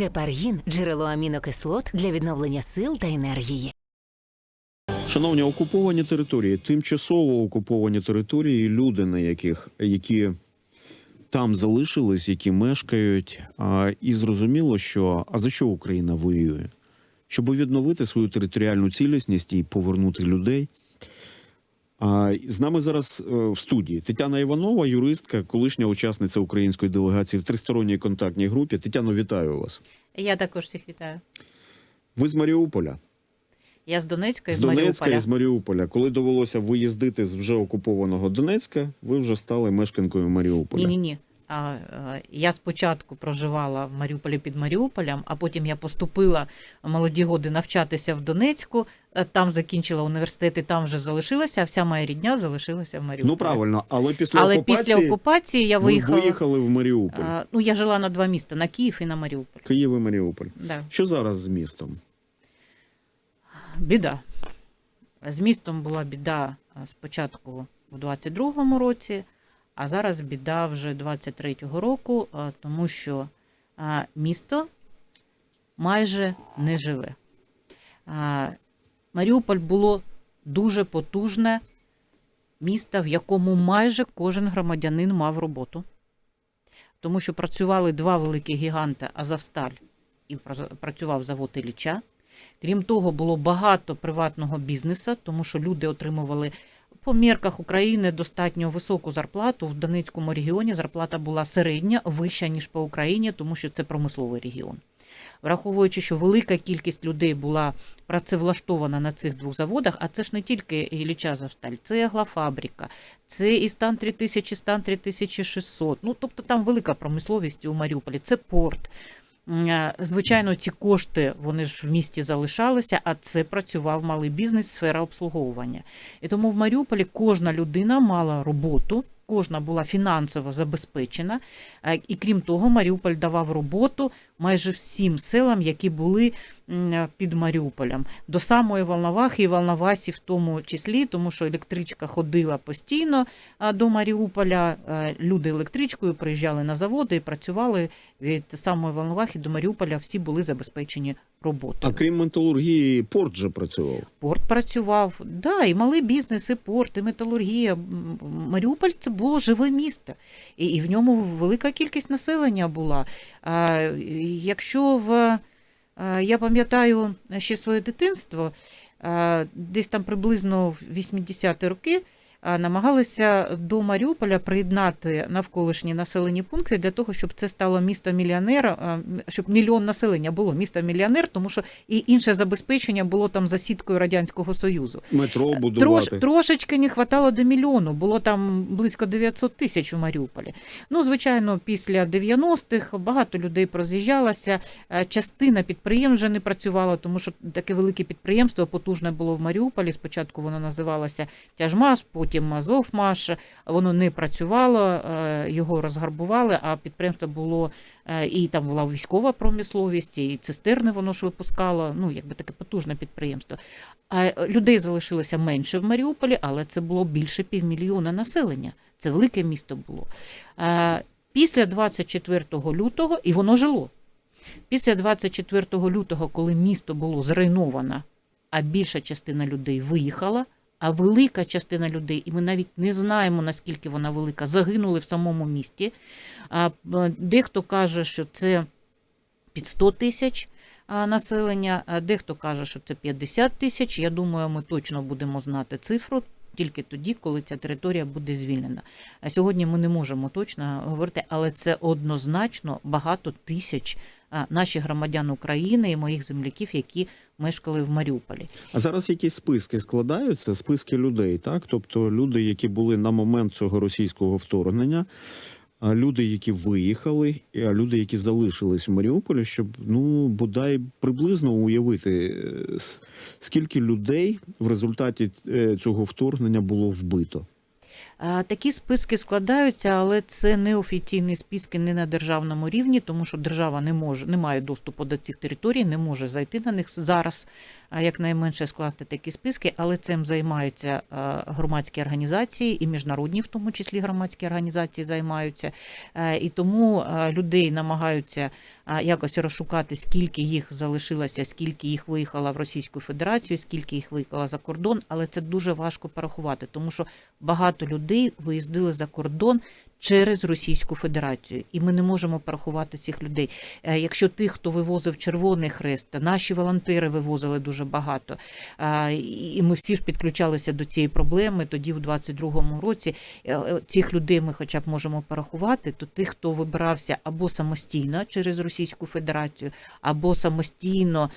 Гепаргін джерело амінокислот для відновлення сил та енергії. Шановні, окуповані території, тимчасово окуповані території, люди, на яких які там залишились, які мешкають, а, і зрозуміло, що а за що Україна воює? Щоб відновити свою територіальну цілісність і повернути людей. А з нами зараз е, в студії Тетяна Іванова, юристка, колишня учасниця української делегації в тристоронній контактній групі. Тетяно, вітаю вас. Я також всіх вітаю. Ви з Маріуполя. Я з Донецька і з з, Донецька Маріуполя. і з Маріуполя. Коли довелося виїздити з вже окупованого Донецька, ви вже стали мешканкою Маріуполя. Ні, ні, ні. Е, я спочатку проживала в Маріуполі під Маріуполем, а потім я поступила молоді годи навчатися в Донецьку. е, Там закінчила університет і там вже залишилася, а вся моя рідня залишилася в Маріуполі. Ну правильно, але після Але окупації після окупації я ви виїхала. виїхали в Маріуполь. ну, я жила на два міста: на Київ і на Маріуполь. Київ і Маріуполь. Да. Що зараз з містом? Біда. З містом була біда спочатку в 22-му році, а зараз біда вже 23-го року, тому що місто майже не живе. Маріуполь було дуже потужне місто, в якому майже кожен громадянин мав роботу. Тому що працювали два великі гіганти Азовсталь і працював завод Ілліча. Крім того, було багато приватного бізнесу, тому що люди отримували по мірках України достатньо високу зарплату. В Донецькому регіоні зарплата була середня, вища, ніж по Україні, тому що це промисловий регіон. Враховуючи, що велика кількість людей була працевлаштована на цих двох заводах, а це ж не тільки Ілліча Завсталь, це Аглафабрика, це і стан 3000, стан 3600. Ну, тобто там велика промисловість у Маріуполі, це порт. Е, Звичайно, ці кошти вони ж в місті залишалися, а це працював малий бізнес, сфера обслуговування. І тому в Маріуполі кожна людина мала роботу, кожна була фінансово забезпечена. Е, І крім того, Маріуполь давав роботу майже всім селам, які були під Маріуполем, до самої Волновахи і Волновасі в тому числі, тому що електричка ходила постійно до Маріуполя. Е, Люди електричкою приїжджали на заводи і працювали від самої Волновахи до Маріуполя. Всі були забезпечені роботою. А крім металургії, порт же працював. Порт працював, да, і малий бізнес, і порт, і металургія. Маріуполь це було живе місто, і в ньому велика кількість населення була. Якщо в я пам'ятаю ще своє дитинство, десь там приблизно в 80-ті роки. Намагалися до Маріуполя приєднати навколишні населені пункти для того, щоб це стало місто мільйонер, а, м, щоб мільйон населення було місто мільйонер, тому що і інше забезпечення було там за сіткою радянського союзу. Метро Трош, трошечки не хватало до мільйону. Було там близько 900 тисяч у Маріуполі. Ну, звичайно, після 90-х багато людей проз'їжджалося. Е, Частина підприємств вже не працювала, тому що таке велике підприємство потужне було в Маріуполі. Спочатку воно називалося потім Азовмаш. Воно не працювало, е, його розгарбували, а підприємство було е, і там була військова промисловість, і цистерни воно ж випускало. Ну, якби таке потужне підприємство. А е, людей залишилося менше в Маріуполі, але це було більше півмільйона населення. Це велике місто було. Після 24 лютого, і воно жило. Після 24 лютого, коли місто було зруйновано, а більша частина людей виїхала, а велика частина людей, і ми навіть не знаємо, наскільки вона велика, загинули в самому місті. А, е, Дехто каже, що це під 100 тисяч населення, а дехто каже, що це 50 тисяч. Я думаю, ми точно будемо знати цифру. Тільки тоді, коли ця територія буде звільнена. А сьогодні ми не можемо точно говорити, але це однозначно багато тисяч наших громадян України і моїх земляків, які мешкали в Маріуполі. А зараз якісь списки складаються, списки людей, так? Тобто люди, які були на момент цього російського вторгнення, люди, які виїхали, а люди, які залишились в Маріуполі, щоб ну бодай приблизно уявити, е, скільки людей в результаті е, цього вторгнення було вбито. А, Такі списки складаються, але це не офіційні списки не на державному рівні, тому що держава не може не має доступу до цих територій, не може зайти на них зараз, якнайменше скласти такі списки, але цим займаються громадські організації і міжнародні, в тому числі громадські організації займаються. Е, І тому е, людей намагаються якось розшукати, скільки їх залишилося, скільки їх виїхало в Російську Федерацію, скільки їх виїхало за кордон, але це дуже важко порахувати, тому що багато людей виїздили за кордон через Російську Федерацію, і ми не можемо порахувати цих людей. Е, Якщо тих, хто вивозив Червоний Хрест, наші волонтери вивозили дуже багато, і і ми всі ж підключалися до цієї проблеми. Тоді, у 22-му році, е, е, цих людей ми, хоча б можемо порахувати, то тих, хто вибирався або самостійно через Російську Федерацію, або самостійно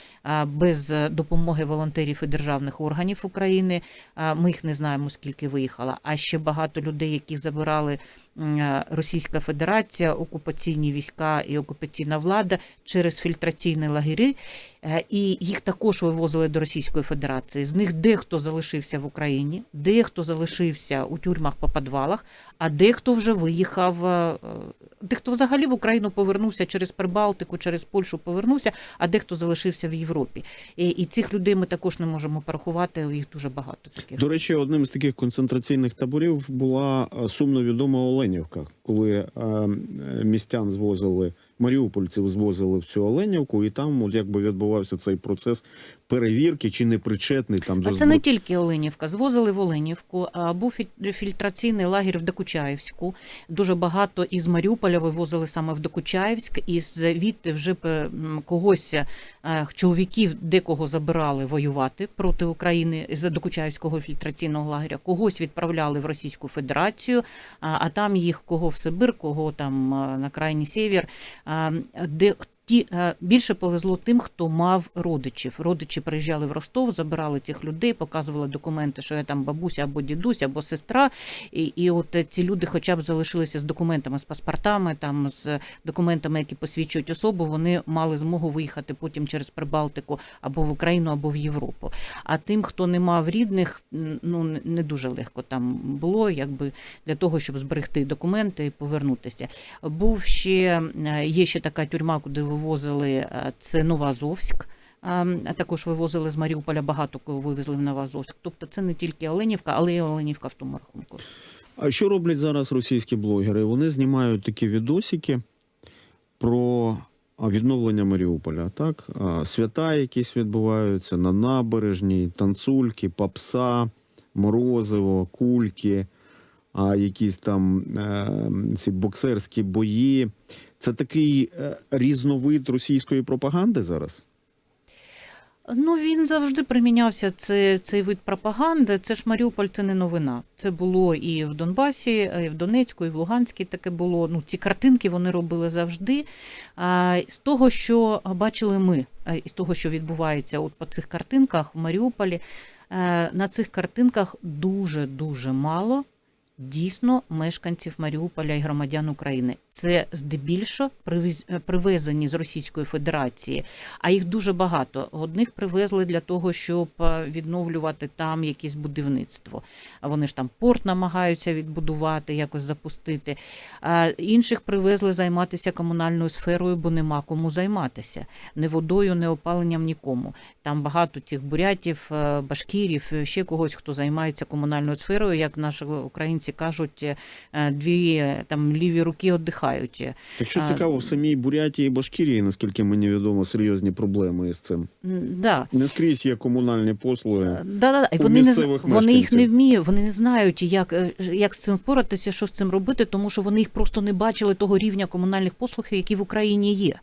без е, допомоги волонтерів і державних органів України, ми їх не знаємо, скільки виїхало. А ще багато людей, які забирали е, Російська Федерація, окупаційні війська і окупаційна влада через фільтраційні лагері, е, і їх також вивозили до Російської Федерації. З них дехто залишився в Україні, дехто залишився у тюрмах по підвалах, а дехто вже виїхав. е, Дехто взагалі в Україну повернувся через Прибалтику, через Польщу повернувся, а дехто залишився в Європі. І, і цих людей ми також не можемо порахувати. Їх дуже багато таких. До речі, одним з таких концентраційних таборів була е, сумно відома Оленівка, коли е, е, містян звозили, маріупольців звозили в цю Оленівку, і там якби відбувався цей процес перевірки, чи не причетний там до А це не тільки Оленівка. Звозили в Оленівку. а Був фільтраційний лагерь в Докучаєвську. Дуже багато із Маріуполя вивозили саме в Докучаєвськ, і звідти вже е, когось е, чоловіків декого забирали воювати проти України з Докучаєвського фільтраційного лагеря. Когось відправляли в Російську Федерацію, а, там їх кого в Сибир, кого там е, на крайній север, а, де Ті е, більше повезло тим, хто мав родичів. Родичі приїжджали в Ростов, забирали цих людей, показували документи, що я там бабуся або дідусь, або сестра. І, і от ці люди, хоча б залишилися з документами, з паспортами, там з документами, які посвідчують особу, вони мали змогу виїхати потім через Прибалтику або в Україну, або в Європу. А тим, хто не мав рідних, ну не- не дуже легко там було, якби для того, щоб зберегти документи і повернутися. Був ще е, є ще така тюрма, куди вивозили е, це Новоазовськ. А також вивозили з Маріуполя багато кого вивезли в Новоазовськ. Тобто це не тільки Оленівка, але й Оленівка в тому рахунку. А що роблять зараз російські блогери? Вони знімають такі відосики про відновлення Маріуполя. Так? Свята якісь відбуваються на набережній, танцульки, попса, морозиво, кульки, а якісь там е, ці боксерські бої. Це такий е, різновид російської пропаганди зараз? Ну він завжди примінявся. Це цей вид пропаганди. Це ж Маріуполь, це не новина. Це було і в Донбасі, і в Донецьку, і в Луганській таке було. Ну ці картинки вони робили завжди. А з того, що бачили ми, і з того, що відбувається, от по цих картинках в Маріуполі, е, на цих картинках дуже дуже мало. Дійсно, мешканців Маріуполя і громадян України це здебільшого е, привезені з Російської Федерації, а їх дуже багато. Одних привезли для того, щоб е, відновлювати там якесь будівництво. Вони ж там порт намагаються відбудувати, якось запустити. А інших привезли займатися комунальною сферою, бо нема кому займатися. Не водою, не опаленням нікому. Там багато цих бурятів, е, башкірів, е, ще когось, хто займається комунальною сферою, як наші українці кажуть, е, дві е, там ліві руки віддихають. Так що цікаво, в самій Бурятії і Башкірії, наскільки мені відомо, серйозні проблеми з цим. Да. Не скрізь є комунальні послуги. Да, да, і у вони не вони їх не вміють, вони не знають, як, е, як з цим впоратися, що з цим робити, тому що вони їх просто не бачили того рівня комунальних послуг, які в Україні є,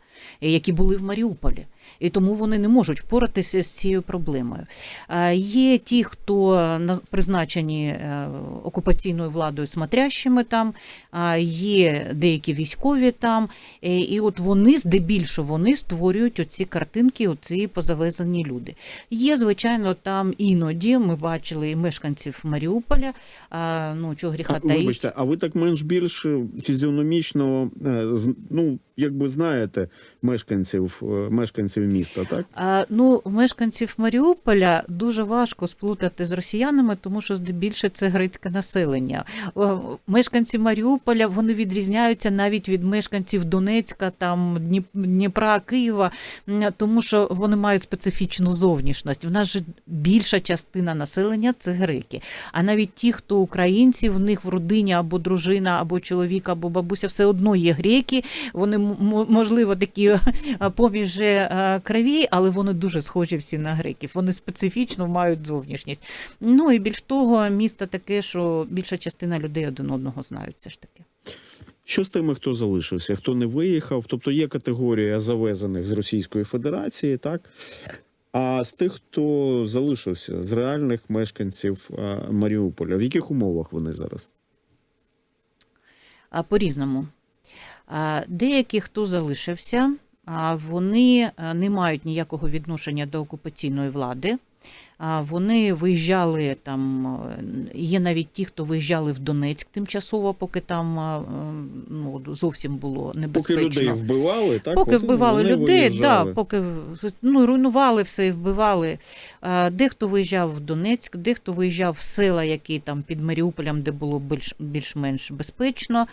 які були в Маріуполі. І тому вони не можуть впоратися з цією проблемою. Є ті, хто на- призначені е, окупаційною владою смотрящими там, є деякі військові там, е, і от вони здебільшого вони створюють оці картинки, оці позавезені люди. Є, звичайно, там іноді ми бачили і мешканців Маріуполя, ну чого гріха А, таїть. вибачте, а ви так менш більш е, фізіономічно е, ну, якби знаєте мешканців, е, мешканців міста, так? А, ну, мешканців Маріуполя дуже важко сплутати з росіянами, тому що здебільше це грецьке населення. Мешканці Маріуполя вони відрізняються навіть від мешканців Донецька, там Дніп- Дніпра, Києва, тому що вони мають специфічну зовнішність. В нас же більша частина населення це греки. А навіть ті, хто українці, в них в родині або дружина, або чоловік, або бабуся, все одно є греки. Вони можливо, такі е, поміж е, крові, але вони дуже схожі всі на греків. Вони специфічно мають зовнішність. Ну і більш того, місто таке, що більша частина людей один одного знають. Все ж таки. Що з тими, хто залишився, хто не виїхав? Тобто є категорія завезених з Російської Федерації, так? А з тих, хто залишився, з реальних мешканців Маріуполя, в яких умовах вони зараз? По-різному. А, Деякі, хто залишився, вони не мають ніякого відношення до окупаційної влади. Вони виїжджали там, е, є навіть ті, хто виїжджали в Донецьк тимчасово, поки там е, ну, зовсім було Поки небезпечно. людей вбивали, так? Поки от вбивали вони людей, да, поки ну, руйнували все і вбивали. Дехто виїжджав в Донецьк, дехто виїжджав в села, які там під Маріуполем, де було більш, більш-менш безпечно.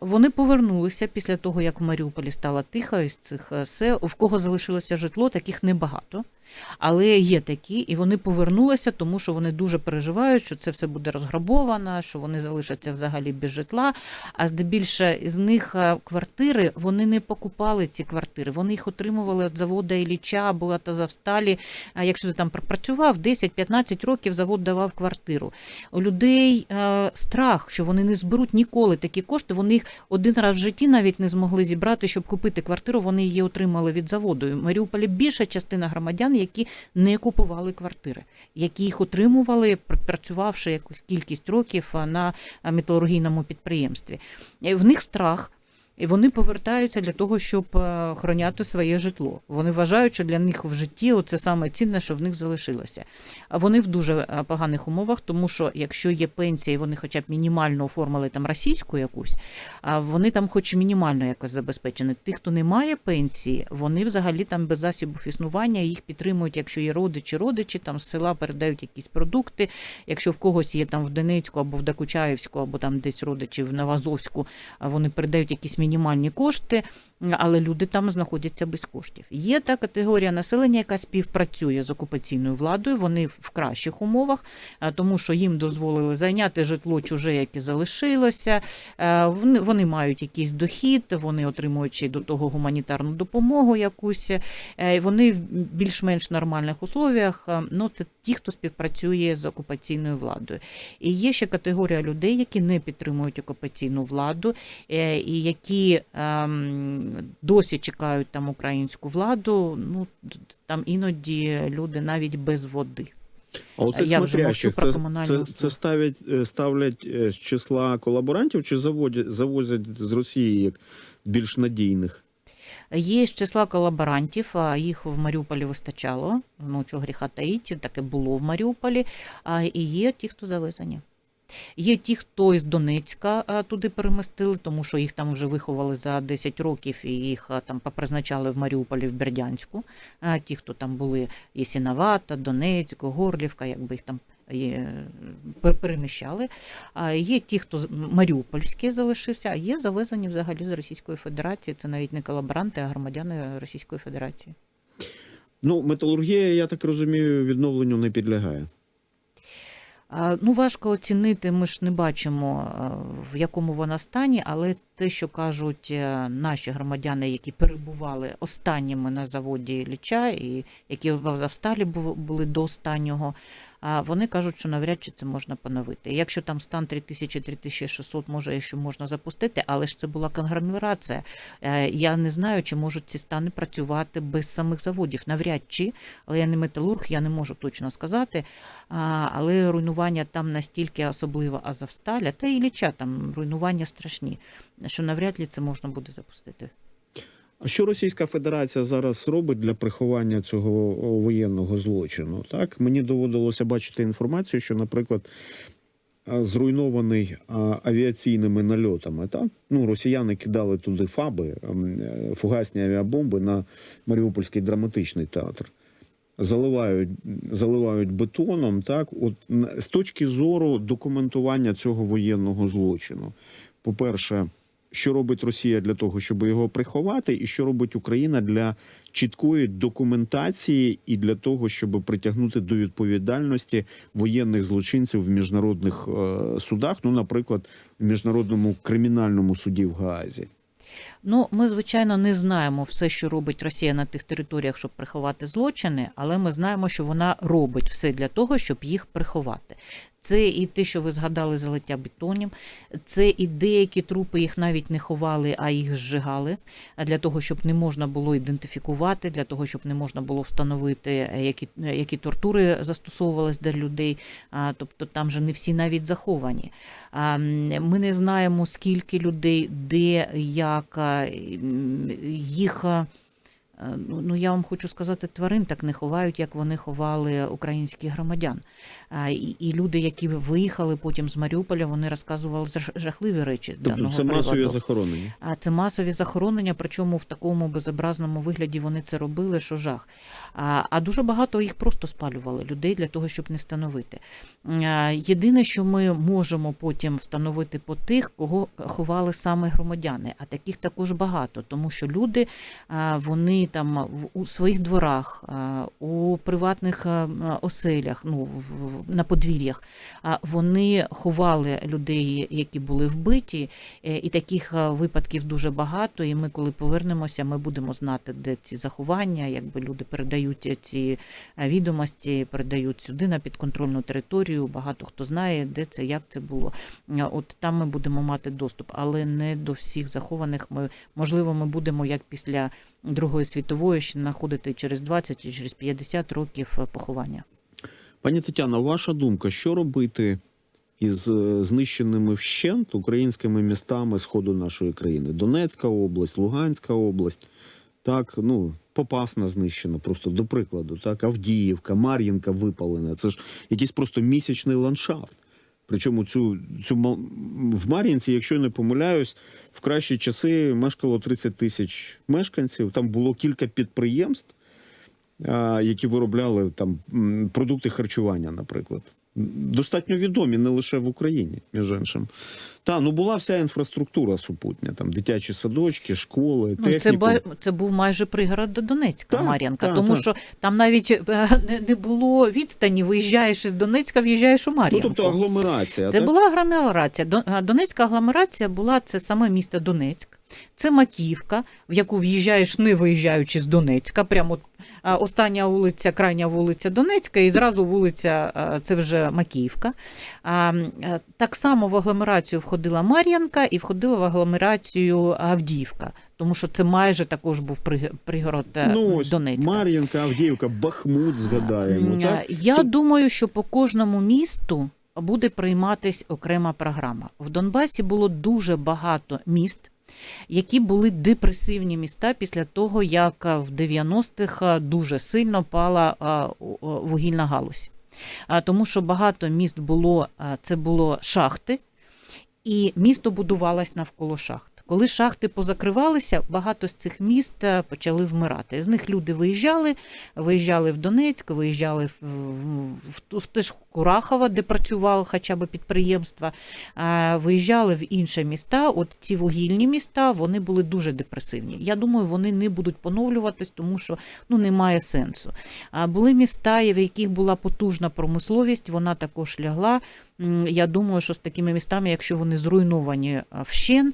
Вони повернулися після того, як в Маріуполі стало тихо із цих е, сел. В кого залишилося житло, таких небагато. Але є такі, і вони повернулися, тому що вони дуже переживають, що це все буде розграбовано, що вони залишаться взагалі без житла. А здебільше з них е, квартири вони не покупали ці квартири. Вони їх отримували від заводу Ілліча або від Азовсталі. А якщо ти там пропрацював 10-15 років, завод давав квартиру. У людей е, страх, що вони не зберуть ніколи такі кошти. Вони їх один раз в житті навіть не змогли зібрати, щоб купити квартиру. Вони її отримали від заводу. В Маріуполі більша частина громадян, які не купували квартири, які їх отримували, працювавши якусь кількість років на металургійному підприємстві. В них страх. І вони повертаються для того, щоб е, охороняти своє житло. Вони вважають, що для них в житті це саме цінне, що в них залишилося. А вони в дуже е, поганих умовах, тому що якщо є пенсія, і вони хоча б мінімально оформили там російську якусь, а вони там хоч мінімально якось забезпечені. Ті, хто не має пенсії, вони взагалі там без засобів існування їх підтримують, якщо є родичі, родичі там з села передають якісь продукти. Якщо в когось є там в Донецьку або в Докучаївську, або там десь родичі в Новозовську, вони передають якісь мінімальні кошти, але люди там знаходяться без коштів. Є та категорія населення, яка співпрацює з окупаційною владою. Вони в кращих умовах, тому що їм дозволили зайняти житло чуже, яке залишилося. Е, Вони, мають якийсь дохід, вони отримують до того гуманітарну допомогу якусь. Е, Вони в більш-менш нормальних условіях. е, Ну, це ті, хто співпрацює з окупаційною владою. І є ще категорія людей, які не підтримують окупаційну владу, е, і які ем, досі чекають там українську владу. Ну там іноді люди навіть без води. А оце Я вже смотрящих, це, це, це ставлять, е, ставлять е, з числа колаборантів чи заводять, завозять з Росії як більш надійних? Є з числа колаборантів, а їх в Маріуполі вистачало. Ну чого гріха таїть, таке було в Маріуполі. А і є ті, хто завезені. Є ті, хто із Донецька а, туди перемістили, тому що їх там вже виховали за 10 років і їх а, там попризначали в Маріуполі в Бердянську. А ті, хто там були Єсіновата, Донецьк, Горлівка, якби їх там переміщали. Є ті, хто маріупольські залишився, а є завезені взагалі з Російської Федерації. Це навіть не колаборанти, а громадяни Російської Федерації. Ну, металургія, я так розумію, відновленню не підлягає. Ну, важко оцінити, ми ж не бачимо, в якому вона стані, але те, що кажуть е, наші громадяни, які перебували останніми на заводі Ліча, і які в Завсталі були до останнього, а, вони кажуть, що навряд чи це можна поновити. Якщо там стан 3000-3600, може, ще можна запустити, але ж це була конгломерація. Е, Я не знаю, чи можуть ці стани працювати без самих заводів. Навряд чи, але я не металург, я не можу точно сказати. Але руйнування там настільки особливо Азовсталя, та і Ілліча, там руйнування страшні, що навряд ли це можна буде запустити. Що Російська Федерація зараз робить для приховання цього воєнного злочину? Так мені доводилося бачити інформацію, що, наприклад, зруйнований авіаційними нальотами, так ну росіяни кидали туди фаби, ем, е, фугасні авіабомби на Маріупольський драматичний театр. Заливають, заливають бетоном, так от з точки зору документування цього воєнного злочину. По-перше, що робить Росія для того, щоб його приховати, і що робить Україна для чіткої документації і для того, щоб притягнути до відповідальності воєнних злочинців в міжнародних е, судах, ну, наприклад, в міжнародному кримінальному суді в Гаазі. Ну, ми, звичайно, не знаємо все, що робить Росія на тих територіях, щоб приховати злочини, але ми знаємо, що вона робить все для того, щоб їх приховати. Це і те, що ви згадали залиття бетонів, це і деякі трупи їх навіть не ховали, а їх зжигали для того, щоб не можна було ідентифікувати, для того, щоб не можна було встановити, е, які, е, які тортури застосовувались для людей. Тобто там же не всі навіть заховані. Ми не знаємо, скільки людей, де, як їх. Е, Ну, ну, я вам хочу сказати, тварин так не ховають, як вони ховали українських громадян. І, і люди, які виїхали потім з Маріуполя, вони розказували жах- жахливі речі. Тобто даного це масові приводу. захоронення. А це масові захоронення, причому в такому безобразному вигляді вони це робили, що жах. А, а дуже багато їх просто спалювали людей для того, щоб не встановити. А, Єдине, що ми можемо потім встановити по тих, кого ховали саме громадяни, а таких також багато, тому що люди а, вони там в- у своїх дворах, а, у приватних оселях, ну в- на подвір'ях, а, вони ховали людей, які були вбиті, Е, І таких е, випадків дуже багато. І ми, коли повернемося, ми будемо знати, де ці заховання, якби люди передають ці е, відомості, передають сюди на підконтрольну територію. Багато хто знає, де це, як це було. От там ми будемо мати доступ, але не до всіх захованих. Ми можливо, ми будемо як після Другої світової ще знаходити через 20 чи через 50 років поховання. Пані Тетяно, ваша думка, що робити із е, знищеними вщент українськими містами сходу нашої країни? Донецька область, Луганська область, так, ну, Попасна знищена, просто до прикладу, так, Авдіївка, Мар'їнка випалена. Це ж якийсь просто місячний ландшафт. Причому цю, цю в Мар'їнці, якщо не помиляюсь, в кращі часи мешкало 30 тисяч мешканців. Там було кілька підприємств, які виробляли там продукти харчування, наприклад. Достатньо відомі не лише в Україні, між іншим. Та ну була вся інфраструктура супутня, там дитячі садочки, школи, Ну, це, техніку. ба- це був майже пригород до Донецька, Так, Мар'янка, так, тому так. що там навіть е, не- було відстані. Виїжджаєш із Донецька, в'їжджаєш у Ну, тобто агломерація. Це так? була агломерація. Донецька агломерація була це саме місто Донецьк. Це Маківка, в яку в'їжджаєш, не виїжджаючи з Донецька. Прямо остання вулиця, крайня вулиця Донецька, і зразу вулиця це вже Макіївка. А, Так само в агломерацію входила Мар'янка і входила в агломерацію Авдіївка, тому що це майже також був при- пригород е, ну, ось Донецька. Мар'їнка, Авдіївка, Бахмут згадаємо. Так? Я Тоб- думаю, що по кожному місту буде прийматись окрема програма. В Донбасі було дуже багато міст. Які були депресивні міста після того, як в 90-х дуже сильно пала вугільна галузь. Тому що багато міст було це було шахти, і місто будувалось навколо шахт. Коли шахти позакривалися, багато з цих міст е, почали вмирати. З них люди виїжджали, виїжджали в Донецьк, виїжджали в, в, в, в те ж де працювало хоча б підприємства, а, виїжджали в інші міста. От ці вугільні міста вони були дуже депресивні. Я думаю, вони не будуть поновлюватись, тому що ну немає сенсу. А були міста, в яких була потужна промисловість, вона також лягла. Я думаю, що з такими містами, якщо вони зруйновані а, вщен,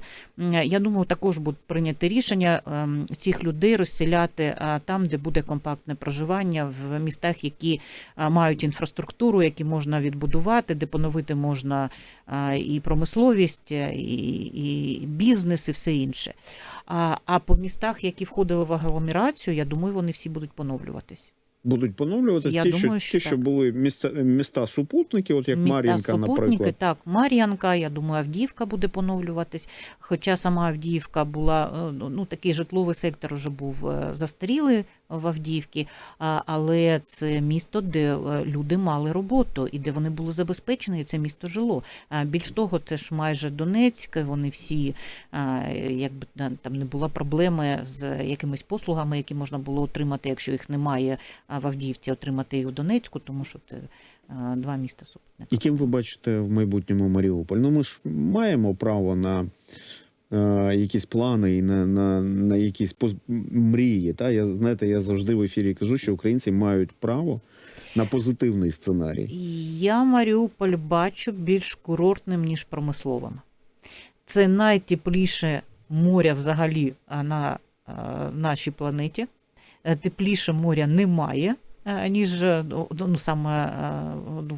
я думаю, також будуть прийняти рішення ем, цих людей розселяти там, де буде компактне проживання, в містах, які мають інфраструктуру, які можна відбудувати, де поновити можна і промисловість, е, і, і бізнес, і все інше. А, а по містах, які входили в агломерацію, я думаю, вони всі будуть поновлюватись. Будуть поновлюватися Я ті, думаю, що, що ті, що були міста, міста супутники, от як Міста Мар'їнка, наприклад. так, Мар'янка, я думаю, Авдіївка буде поновлюватись. Хоча сама Авдіївка була, е, ну такий житловий сектор вже був е, застарілий в Авдіївці, але це місто, де е, люди мали роботу і де вони були забезпечені, і це місто жило. Більш того, це ж майже Донецьк, вони всі, якби там не було проблеми з якимись послугами, які можна було отримати, якщо їх немає в Авдіївці, отримати їх в Донецьку, тому що це два міста супутники. Яким ви бачите в майбутньому Маріуполь? Ну ми ж маємо право на якісь плани і на, на, на якісь поз... мрії. Та? Я, знаєте, я завжди в ефірі кажу, що українці мають право на позитивний сценарій. Я Маріуполь бачу більш курортним, ніж промисловим. Це найтепліше моря взагалі на а, нашій планеті. Е, Тепліше моря немає, е, ніж е, ну, саме, е,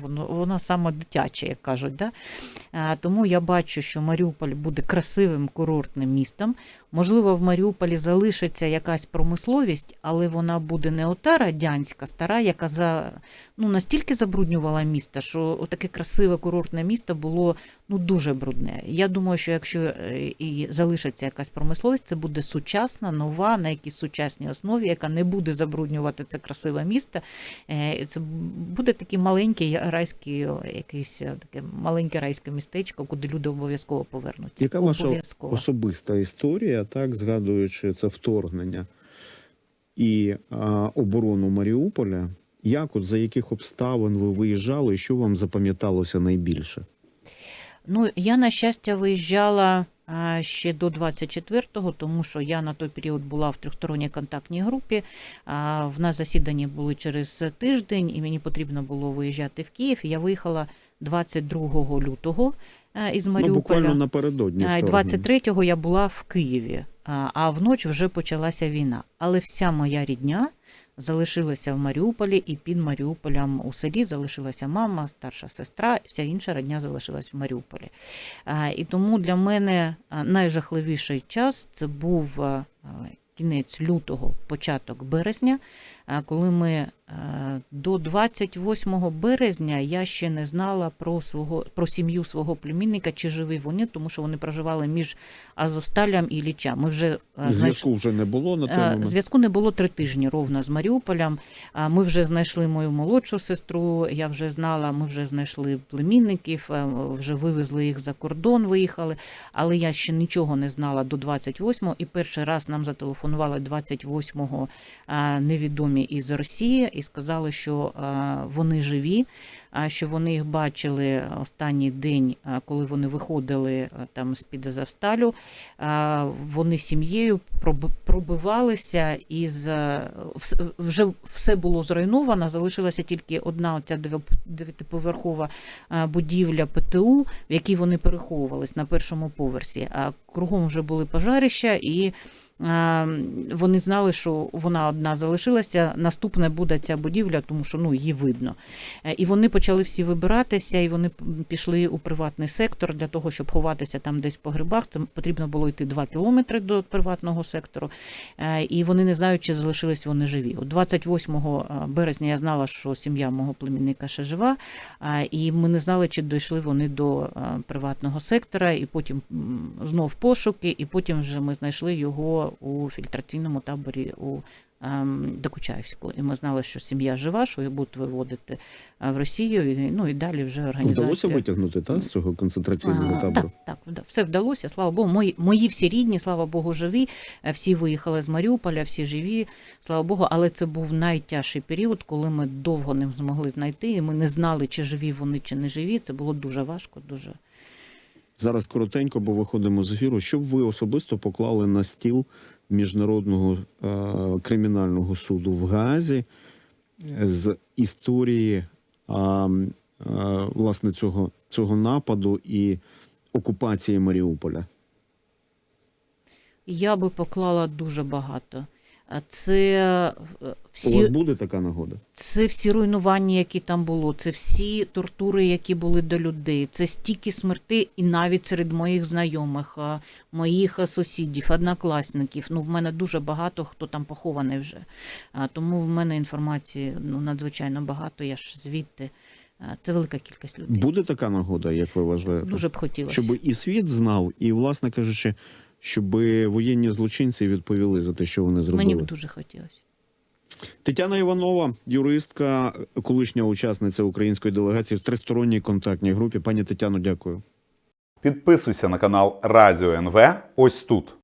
ну, воно саме дитяче, як кажуть. Да? Е, Тому я бачу, що Маріуполь буде красивим курортним містом. Можливо, в Маріуполі залишиться якась промисловість, але вона буде не ота радянська, стара, яка за, ну, настільки забруднювала місто, що таке красиве курортне місто було ну, дуже брудне. Я думаю, що якщо е, і залишиться якась промисловість, це буде сучасна, нова, на якійсь сучасній основі, яка не буде забруднювати це красиве місто. Е, Це буде такий маленький райський, якийсь е, таке маленьке райське містечко, куди люди обов'язково повернуться. Яка ваша особиста історія, так згадуючи це вторгнення і а, оборону Маріуполя? Як от за яких обставин ви виїжджали, і що вам запам'яталося найбільше? Ну, я, на щастя, виїжджала ще до 24-го, тому що я на той період була в трьохсторонній контактній групі. В нас засідання були через тиждень, і мені потрібно було виїжджати в Київ. Я виїхала 22 лютого із Ну, Маріуполя. буквально напередодні. А, і вторгнення. 23-го я була в Києві, а, а вночі вже почалася війна. Але вся моя рідня залишилася в Маріуполі, і під Маріуполем у селі залишилася мама, старша сестра, вся інша родня залишилась в Маріуполі. І тому для мене найжахливіший час це був кінець лютого, початок березня, коли ми до 28 березня я ще не знала про свого про сім'ю свого племінника, чи живі вони, тому що вони проживали між Азовсталем і Ліча. Ми вже знайшли. Зв'язку вже не було на той Е, момент. Зв'язку не було три тижні ровно з Маріуполем. А Ми вже знайшли мою молодшу сестру. Я вже знала, ми вже знайшли племінників, е, вже вивезли їх за кордон, виїхали. Але я ще нічого не знала до 28-го. І перший раз нам зателефонували 28-го а, невідомі із Росії і сказали, що вони живі. А що вони їх бачили останній день, коли вони виходили там з під Азовсталю, а, вони сім'єю пробивалися із вже все було зруйновано. Залишилася тільки одна оця дев'ятиповерхова будівля ПТУ, в якій вони переховувались на першому поверсі. А кругом вже були пожарища і. А, Вони знали, що вона одна залишилася. Наступне буде ця будівля, тому що ну її видно. Е, І вони почали всі вибиратися, і вони пішли у приватний сектор для того, щоб ховатися там десь по грибах. Це потрібно було йти 2 кілометри до приватного сектору. Е, І вони не знають, чи залишились вони живі. От 28 березня я знала, що сім'я мого племінника ще жива, і ми не знали, чи дійшли вони до е, приватного сектора, і потім знов пошуки, і потім вже ми знайшли його у фільтраційному таборі у ем, Докучаївську. І ми знали, що сім'я жива, що її будуть виводити е, в Росію. І, ну і далі вже організація. Вдалося витягнути та, з цього концентраційного А, табору? Так, так, все вдалося. Слава Богу. Мої, мої всі рідні, слава Богу, живі. Е, Всі виїхали з Маріуполя, всі живі, слава Богу. Але це був найтяжчий період, коли ми довго не змогли знайти, і ми не знали, чи живі вони, чи не живі. Це було дуже важко, дуже. Зараз коротенько, бо виходимо з ефіру. Що б ви особисто поклали на стіл міжнародного е, кримінального суду в Гаазі з історії е, е, власне цього, цього нападу і окупації Маріуполя? Я би поклала дуже багато. Це е, У вас буде така нагода? Це всі руйнування, які там було, це всі тортури, які були до людей, це стільки смертей, і навіть серед моїх знайомих, моїх сусідів, однокласників. Ну, в мене дуже багато хто там похований вже. Тому в мене інформації ну, надзвичайно багато. Я ж звідти. Це велика кількість людей. Буде така нагода, як ви вважаєте? Дуже б хотілося. Щоб і світ знав, і, власне кажучи, щоб воєнні злочинці відповіли за те, що вони зробили. Мені б дуже хотілося. Тетяна Іванова, юристка, колишня учасниця української делегації в тристоронній контактній групі. Пані Тетяно, дякую. Підписуйся на канал Радіо НВ ось тут.